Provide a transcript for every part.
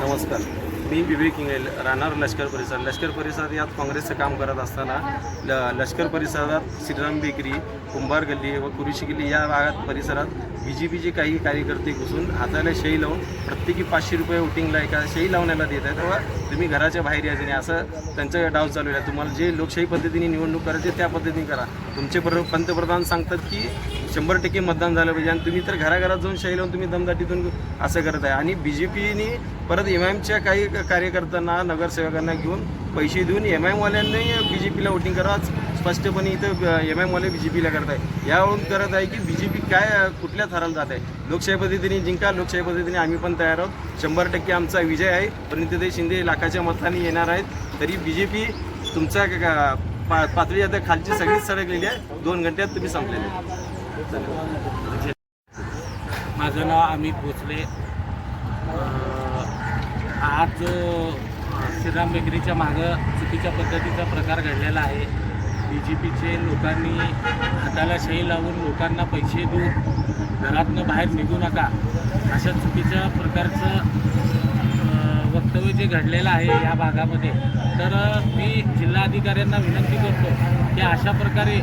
नमस्कार. मी विवेक इंगळे राहणार लष्कर परिसर. लष्कर परिसर यात काँग्रेसचं काम करत असताना ल लष्कर परिसरात श्रीराम बेकरी कुंभार गल्ली व कुरुशी गल्ली या भागात परिसरात बी जे पीचे काही कार्यकर्ते घुसून हाताला शही लावून प्रत्येकी पाचशे रुपये वोटिंगला एका शही लावण्याला देत आहे तेव्हा तुम्ही घराच्या बाहेर यायचं नाही असं त्यांचा डाव चालू आहे. तुम्हाला जे लोकशाही पद्धतीने निवडणूक करायची त्या पद्धतीने करा. तुमचे पर पंतप्रधान सांगतात की शंभर टक्के मतदान झालं पाहिजे आणि तुम्ही तर घराघरात जाऊन शही लावून तुम्ही दमदाटीतून असं करत आहे आणि बी जे पीने परत एम आयमच्या काही कार्यकर्त्यांना नगरसेवकांना घेऊन पैसे देऊन एम आयमवाल्यांनी बी जे पीला वोटिंग करा. स्पष्टपणे इथं एम आयमवाले बी जे पीला करत आहे यावरून करत आहे की बी जे पी काय कुठल्या थराला जात आहे? लोकशाही पद्धतीने जिंका लोकशाही पद्धतीने आम्ही पण तयार आहोत. शंभर टक्के आमचा विजय आहे. प्रणितीताई शिंदे लाखाच्या मताने येणार आहेत. तरी बी जे पी तुमचा पा पातळी आता खालची सगळीच सडकलेली आहे. दोन घंट्यात तुम्ही संपलेले माझं नाव अमित भोसले. आज जो श्रीराम बेकरीच्या मागं चुकीच्या पद्धतीचा प्रकार घडलेला आहे. बी जे पीचे लोकांनी हाताला शही लावून लोकांना पैसे देऊन घरातनं बाहेर निघू नका. अशा चुकीच्या प्रकारचं अं, जे घडलेलं आहे या भागामध्ये. तर मी जिल्हाधिकाऱ्यांना विनंती करतो की अशा प्रकारे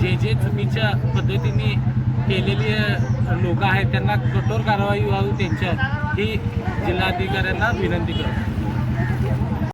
जे जे चुकीच्या पद्धतीने केलेली लोक आहेत त्यांना कठोर कारवाई व्हावी त्यांच्यावर ही जिल्हाधिकाऱ्यांना विनंती करतो.